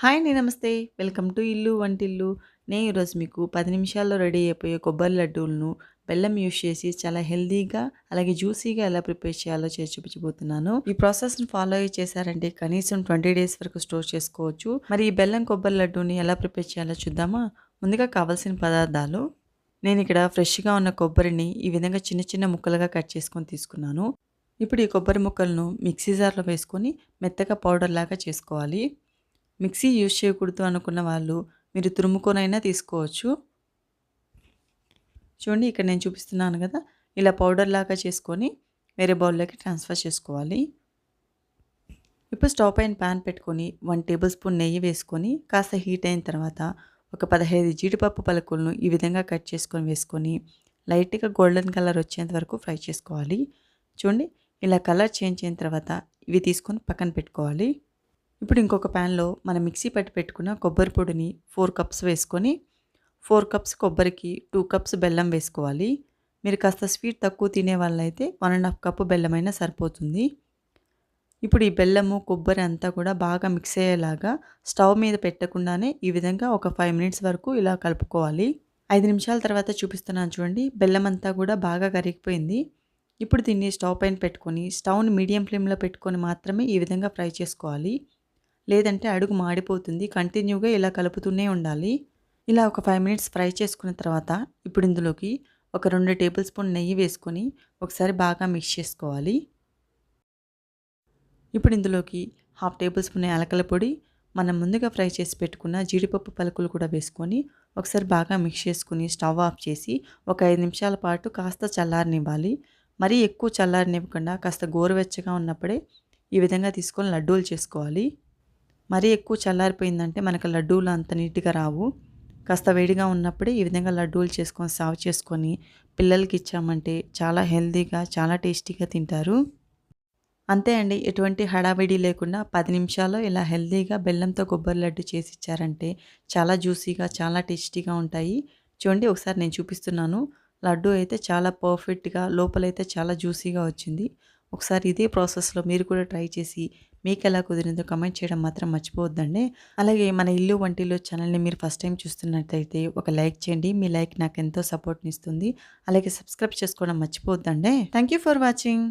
Hi అండి నమస్తే. Welcome to ఇల్లు వంటిల్లు. నేను ఈరోజు మీకు పది నిమిషాల్లో రెడీ అయిపోయే కొబ్బరి లడ్డూలను బెల్లం యూస్ చేసి చాలా హెల్దీగా అలాగే జ్యూసీగా ఎలా ప్రిపేర్ చేయాలో చేసి చూపించబోతున్నాను. ఈ ప్రాసెస్ని ఫాలో అయ్యి చేశారంటే కనీసం ట్వంటీ డేస్ వరకు స్టోర్ చేసుకోవచ్చు. మరి ఈ బెల్లం కొబ్బరి లడ్డూని ఎలా ప్రిపేర్ చేయాలో చూద్దామా? ముందుగా కావాల్సిన పదార్థాలు. నేను ఇక్కడ ఫ్రెష్గా ఉన్న కొబ్బరిని ఈ విధంగా చిన్న చిన్న ముక్కలుగా కట్ చేసుకొని తీసుకున్నాను. ఇప్పుడు ఈ కొబ్బరి ముక్కలను మిక్సీ జార్లో వేసుకొని మెత్తగా పౌడర్ లాగా చేసుకోవాలి. మిక్సీ యూజ్ చేయకూడదు అనుకున్న వాళ్ళు మీరు తురుముకొనైనా తీసుకోవచ్చు. చూడండి ఇక్కడ నేను చూపిస్తున్నాను కదా. ఇలా పౌడర్ లాగా చేసుకొని వేరే బౌల్లోకి ట్రాన్స్ఫర్ చేసుకోవాలి. ఇప్పుడు స్టవ్ పైన ప్యాన్ పెట్టుకొని వన్ టేబుల్ స్పూన్ నెయ్యి వేసుకొని కాస్త హీట్ అయిన తర్వాత ఒక పదహైదు జీడిపప్పు పలుకులను ఈ విధంగా కట్ చేసుకొని వేసుకొని లైట్గా గోల్డెన్ కలర్ వచ్చేంత వరకు ఫ్రై చేసుకోవాలి. చూడండి ఇలా కలర్ చేంజ్ అయిన తర్వాత ఇవి తీసుకొని పక్కన పెట్టుకోవాలి. ఇప్పుడు ఇంకొక ప్యాన్లో మనం మిక్సీ పట్టి పెట్టుకున్న కొబ్బరి పొడిని ఫోర్ కప్స్ వేసుకొని ఫోర్ కప్స్ కొబ్బరికి టూ కప్స్ బెల్లం వేసుకోవాలి. మీరు కాస్త స్వీట్ తక్కువ తినే వాళ్ళైతే వన్ అండ్ హాఫ్ కప్పు బెల్లమైనా సరిపోతుంది. ఇప్పుడు ఈ బెల్లము కొబ్బరి అంతా కూడా బాగా మిక్స్ అయ్యేలాగా స్టవ్ మీద పెట్టకుండానే ఈ విధంగా ఒక ఫైవ్ మినిట్స్ వరకు ఇలా కలుపుకోవాలి. ఐదు నిమిషాల తర్వాత చూపిస్తున్నాను చూడండి. బెల్లం అంతా కూడా బాగా కరిగిపోయింది. ఇప్పుడు దీన్ని స్టవ్ పైన పెట్టుకొని స్టవ్ని మీడియం ఫ్లేమ్లో పెట్టుకొని మాత్రమే ఈ విధంగా ఫ్రై చేసుకోవాలి. లేదంటే అడుగు మాడిపోతుంది. కంటిన్యూగా ఇలా కలుపుతూనే ఉండాలి. ఇలా ఒక ఫైవ్ మినిట్స్ ఫ్రై చేసుకున్న తర్వాత ఇప్పుడు ఇందులోకి ఒక రెండు టేబుల్ స్పూన్ నెయ్యి వేసుకొని ఒకసారి బాగా మిక్స్ చేసుకోవాలి. ఇప్పుడు ఇందులోకి హాఫ్ టేబుల్ స్పూన్ యాలకల పొడి మనం ముందుగా ఫ్రై చేసి పెట్టుకున్న జీడిపప్పు పలుకులు కూడా వేసుకొని ఒకసారి బాగా మిక్స్ చేసుకుని స్టవ్ ఆఫ్ చేసి ఒక ఐదు నిమిషాల పాటు కాస్త చల్లారనివ్వాలి. మరీ ఎక్కువ చల్లారనివ్వకుండా కాస్త గోరువెచ్చగా ఉన్నప్పుడే ఈ విధంగా తీసుకొని లడ్డూలు చేసుకోవాలి. మరీ ఎక్కువ చల్లారిపోయిందంటే మనకు లడ్డూలు అంత నీట్గా రావు. కాస్త వేడిగా ఉన్నప్పుడే ఈ విధంగా లడ్డూలు చేసుకొని సాగు చేసుకొని పిల్లలకి ఇచ్చామంటే చాలా హెల్తీగా చాలా టేస్టీగా తింటారు. అంతే అండి. ఎటువంటి హడావిడి లేకుండా పది నిమిషాల్లో ఇలా హెల్తీగా బెల్లంతో కొబ్బరి లడ్డు చేసి ఇచ్చారంటే చాలా జ్యూసీగా చాలా టేస్టీగా ఉంటాయి. చూడండి ఒకసారి నేను చూపిస్తున్నాను. లడ్డు అయితే చాలా పర్ఫెక్ట్గా లోపలైతే చాలా జ్యూసీగా వచ్చింది. ఒకసారి ఇదే ప్రాసెస్లో మీరు కూడా ట్రై చేసి మీకు ఎలా కుదిరిందో కమెంట్ చేయడం మాత్రం మర్చిపోవద్దండి. అలాగే మన ఇల్లు వంటిలో ఛానల్ని మీరు ఫస్ట్ టైం చూస్తున్నట్లయితే ఒక లైక్ చేయండి. మీ లైక్ నాకు ఎంతో సపోర్ట్ని ఇస్తుంది. అలాగే సబ్స్క్రైబ్ చేసుకోవడం మర్చిపోవద్దండి. Thank you for watching